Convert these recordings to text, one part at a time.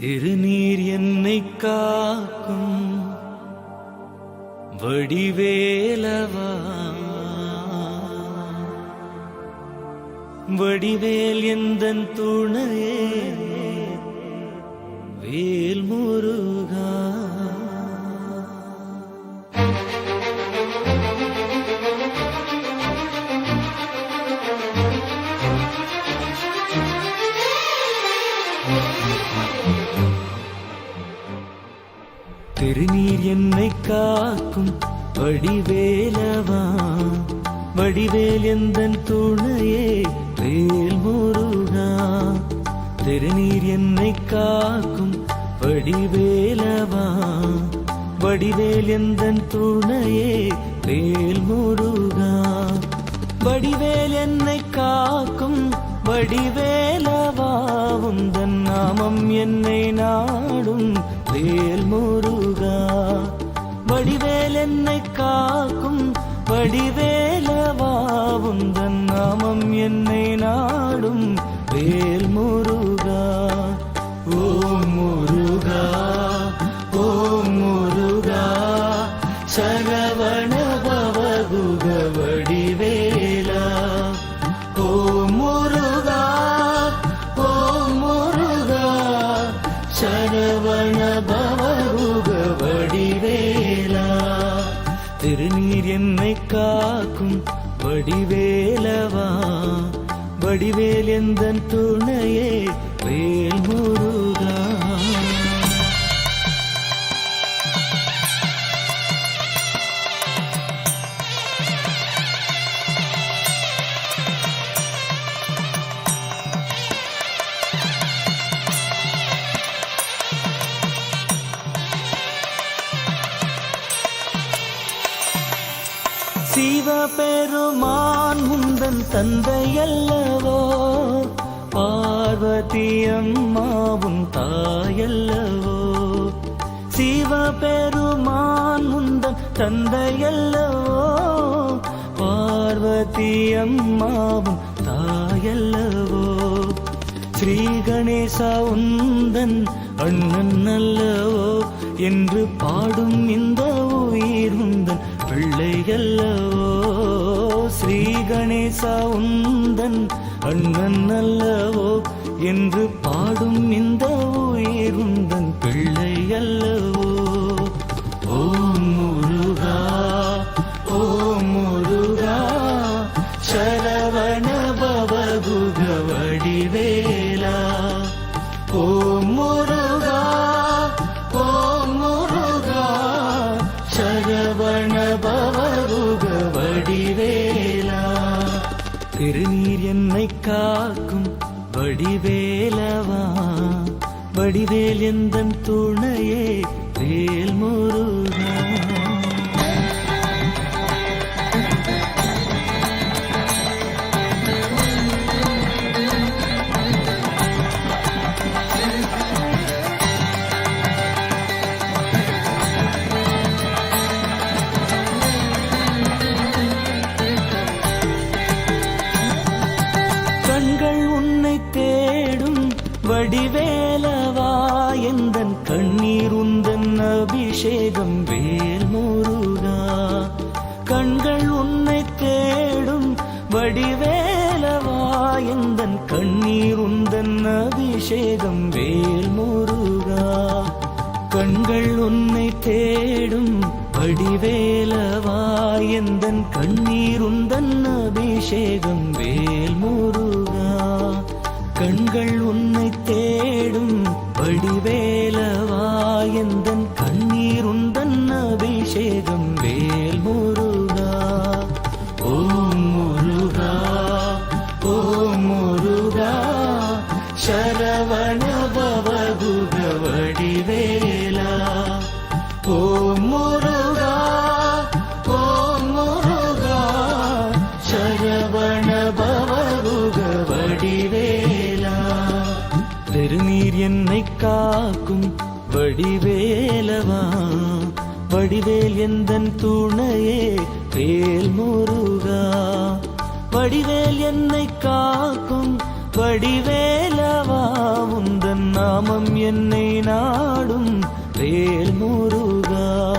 திருநீர் என்னை காக்கும் வடிவேலவா? வடிவேல் எந்தன் துணையே? வேல் முருகா காக்கும் வடிவேலவா? வடிவேல் எந்தன் துணையே? வேல் முருகா? திருநீர் என்னை காக்கும் வடிவேலவா? வடிவேல் எந்தன் துணையே? வேல் முருகா? வடிவேல் என்னை காக்கும் வடிவேலவாவும் தன் நாமம் என்னை நாடும் வேல் முருகா? வடிவேல் என்னை காக்கும் வடிவேலவாவும் தன் நாமம் என்னை நாடும். வேல் முருகா ஓம் முருகா ஓம் முருகா சரவண வடிவேல் எந்த துணையே வேல் சிவபெருமான் முந்தன் தந்தையல்லவோ? பார்வதி அம்மாவும் தாயல்லவோ? சிவபெருமான் முந்தன் தந்தையல்லவோ? பார்வதி அம்மாவும் தாயல்லவோ? ஸ்ரீ கணேசா உந்தன் அண்ணன் அல்லவோ? என்று பாடும் இந்த உயிர் உந்தன் பிள்ளையல்லவோ ஸ்ரீ கணேசா உந்தன் அண்ணன் அல்லவோ என்று பாடும் இந்த உயிருந்தன் பிள்ளையல்லவோ. காக்கும் வடிவேலவா? வடிவேல் எந்தன் துணையே? வேல் முருகா வடிவேலவா எந்தன் கண்ணீர் உந்தன் அபிஷேகம் வேல் முருகா கண்கள் உன்னை தேடும் வடிவேலவா எந்தன் கண்ணீர் உந்தன் அபிஷேகம் வேல் முருகா கண்கள் உன்னை தேடும் வடிவேலவா எந்தன் கண்ணீர் உந்தன் அபிஷேகம் வேல் முருகா கண்கள் உன்னை தேடும். வடிவேலவா எந்தன் கண்ணீர் உந்தன் அபிஷேகம். திருநீர் என்னை காக்கும். வடிவேலவா? வடிவேல் எந்தன் துணையே? வேல் முருகா வடிவேல் என்னை காக்கும். வடிவேலவா? உந்தன் நாமம் என்னை நாடும். வேல் முருகா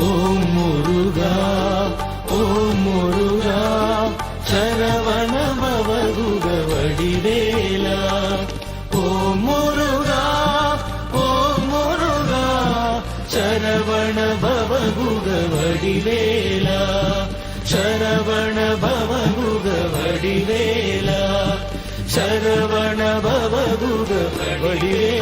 ॐ मुरुगा ॐ मुरुगा शरवण भवरुगवडि वेला ॐ मुरुगा ओम्गा शरवण भवभुग वडि शरवण भवभुग वडि शरवण भवभुग वडि